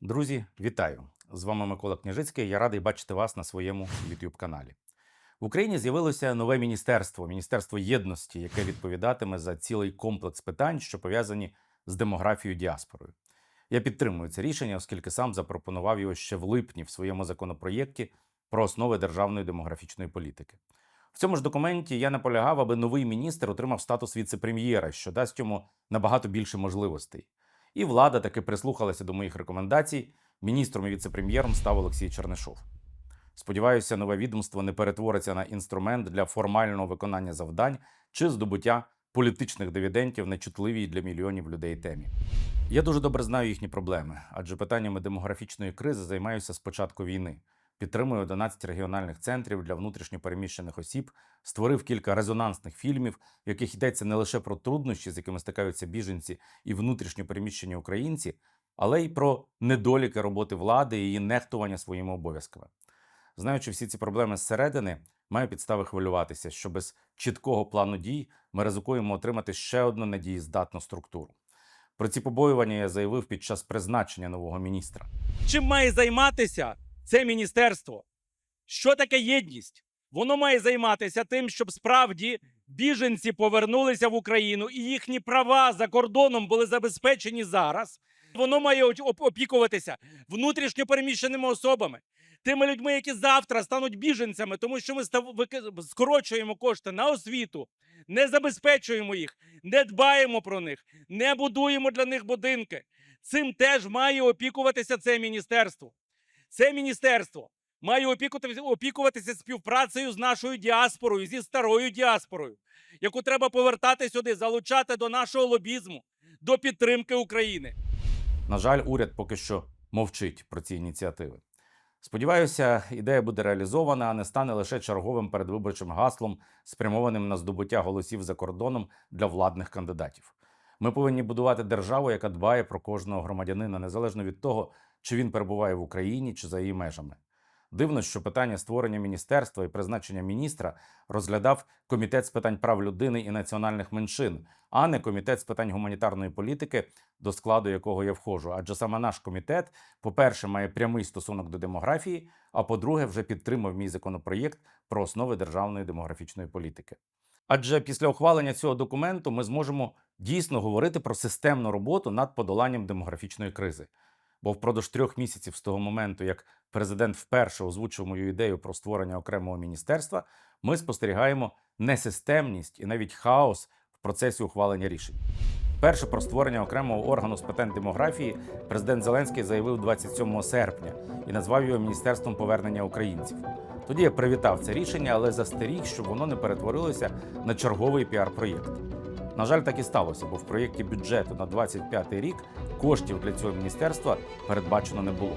Друзі, вітаю! З вами Микола Княжицький. Я радий бачити вас на своєму youtube каналі. В Україні з'явилося нове міністерство Міністерство єдності, яке відповідатиме за цілий комплекс питань, що пов'язані з демографією діаспорою. Я підтримую це рішення, оскільки сам запропонував його ще в липні в своєму законопроєкті про основи державної демографічної політики. В цьому ж документі я наполягав, аби новий міністр отримав статус віце-прем'єра, що дасть йому набагато більше можливостей. І влада таки прислухалася до моїх рекомендацій. Міністром і віце-прем'єром став Олексій Чернишов. Сподіваюся, нове відомство не перетвориться на інструмент для формального виконання завдань чи здобуття політичних дивідендів на чутливій для мільйонів людей темі. Я дуже добре знаю їхні проблеми, адже питаннями демографічної кризи займаюся з початку війни. Підтримую 11 регіональних центрів для внутрішньопереміщених осіб, створив кілька резонансних фільмів, в яких йдеться не лише про труднощі, з якими стикаються біженці і внутрішньопереміщені українці, але й про недоліки роботи влади і її нехтування своїми обов'язками. Знаючи всі ці проблеми зсередини, маю підстави хвилюватися, що без чіткого плану дій ми ризикуємо отримати ще одну надієздатну структуру. Про ці побоювання я заявив під час призначення нового міністра. чим має займатися це міністерство? Що таке єдність? Воно має займатися тим, щоб справді біженці повернулися в Україну і їхні права за кордоном були забезпечені зараз. Воно має оп- оп- опікуватися внутрішньо переміщеними особами, тими людьми, які завтра стануть біженцями, тому що ми скорочуємо кошти на освіту, не забезпечуємо їх, не дбаємо про них, не будуємо для них будинки. Цим теж має опікуватися це міністерство. Це міністерство має опікуватися, співпрацею з нашою діаспорою, зі старою діаспорою, яку треба повертати сюди, залучати до нашого лобізму, до підтримки України. На жаль, уряд поки що мовчить про ці ініціативи. Сподіваюся, ідея буде реалізована, а не стане лише черговим передвиборчим гаслом, спрямованим на здобуття голосів за кордоном для владних кандидатів. Ми повинні будувати державу, яка дбає про кожного громадянина, незалежно від того, чи він перебуває в Україні чи за її межами. Дивно, що питання створення міністерства і призначення міністра розглядав комітет з питань прав людини і національних меншин, а не комітет з питань гуманітарної політики, до складу якого я входжу. Адже саме наш комітет, по-перше, має прямий стосунок до демографії, а по-друге, вже підтримав мій законопроєкт про основи державної демографічної політики. Адже після ухвалення цього документу ми зможемо дійсно говорити про системну роботу над подоланням демографічної кризи. Бо впродовж трьох місяців з того моменту, як президент вперше озвучив мою ідею про створення окремого міністерства, ми спостерігаємо несистемність і навіть хаос в процесі ухвалення рішень. Перше про створення окремого органу з питань демографії президент Зеленський заявив 27 серпня і назвав його Міністерством повернення українців. Тоді я привітав це рішення, але застеріг, щоб воно не перетворилося на черговий піар-проєкт. На жаль, так і сталося, бо в проєкті бюджету на 25 рік коштів для цього міністерства передбачено не було.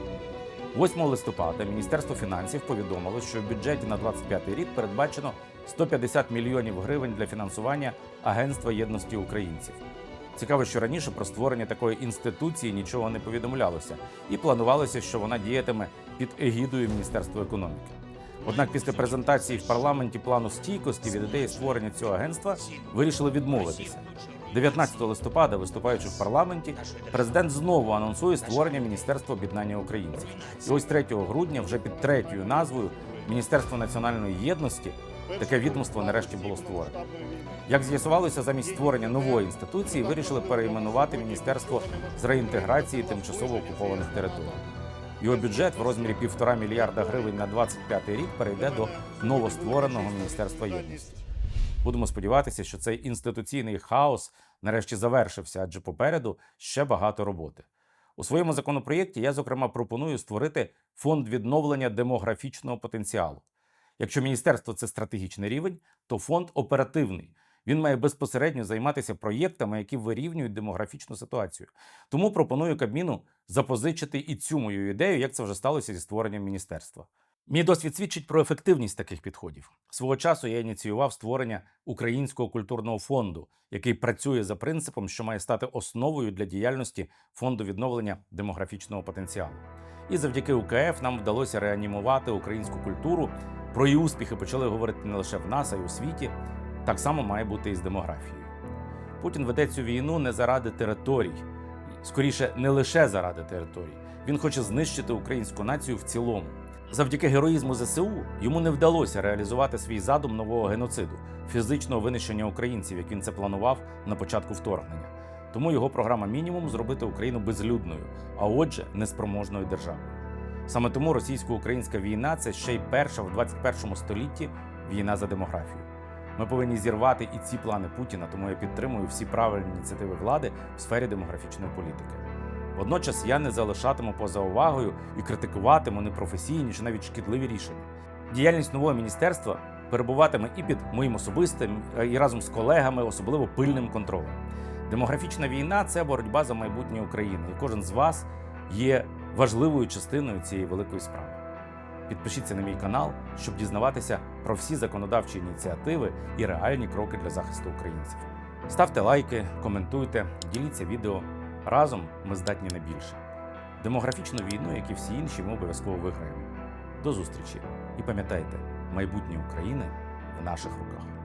8 листопада Міністерство фінансів повідомило, що в бюджеті на 25 рік передбачено 150 мільйонів гривень для фінансування Агентства єдності українців. Цікаво, що раніше про створення такої інституції нічого не повідомлялося, і планувалося, що вона діятиме під егідою Міністерства економіки. Однак після презентації в парламенті плану стійкості від ідеї створення цього агентства вирішили відмовитися. 19 листопада, виступаючи в парламенті, президент знову анонсує створення Міністерства об'єднання українців. І ось 3 грудня, вже під третьою назвою Міністерство національної єдності, таке відомство нарешті було створено. Як з'ясувалося, замість створення нової інституції вирішили перейменувати Міністерство з реінтеграції тимчасово окупованих територій. Його бюджет в розмірі півтора мільярда гривень на 25 рік перейде до новоствореного Міністерства єдності. Будемо сподіватися, що цей інституційний хаос нарешті завершився, адже попереду ще багато роботи. У своєму законопроєкті я, зокрема, пропоную створити фонд відновлення демографічного потенціалу. Якщо міністерство це стратегічний рівень, то фонд оперативний. Він має безпосередньо займатися проєктами, які вирівнюють демографічну ситуацію. Тому пропоную Кабміну запозичити і цю мою ідею, як це вже сталося зі створенням міністерства. Мій досвід свідчить про ефективність таких підходів. Свого часу я ініціював створення Українського культурного фонду, який працює за принципом, що має стати основою для діяльності фонду відновлення демографічного потенціалу. І завдяки УКФ нам вдалося реанімувати українську культуру. Про її успіхи почали говорити не лише в нас, а й у світі. Так само має бути і з демографією. Путін веде цю війну не заради територій, скоріше, не лише заради територій. Він хоче знищити українську націю в цілому. Завдяки героїзму ЗСУ йому не вдалося реалізувати свій задум нового геноциду, фізичного винищення українців, як він це планував на початку вторгнення. Тому його програма мінімум зробити Україну безлюдною, а отже, неспроможною державою. Саме тому російсько-українська війна це ще й перша в 21 столітті війна за демографію. Ми повинні зірвати і ці плани Путіна, тому я підтримую всі правильні ініціативи влади в сфері демографічної політики. Водночас я не залишатиму поза увагою і критикуватиму непрофесійні чи навіть шкідливі рішення. Діяльність нового міністерства перебуватиме і під моїм особистим, е, і разом з колегами, особливо пильним контролем. Демографічна війна це боротьба за майбутнє України, і кожен з вас є важливою частиною цієї великої справи. Підпишіться на мій канал, щоб дізнаватися про всі законодавчі ініціативи і реальні кроки для захисту українців. Ставте лайки, коментуйте, діліться відео. Разом ми здатні на більше. Демографічну війну, як і всі інші, ми обов'язково виграємо. До зустрічі! І пам'ятайте, майбутнє України в наших руках.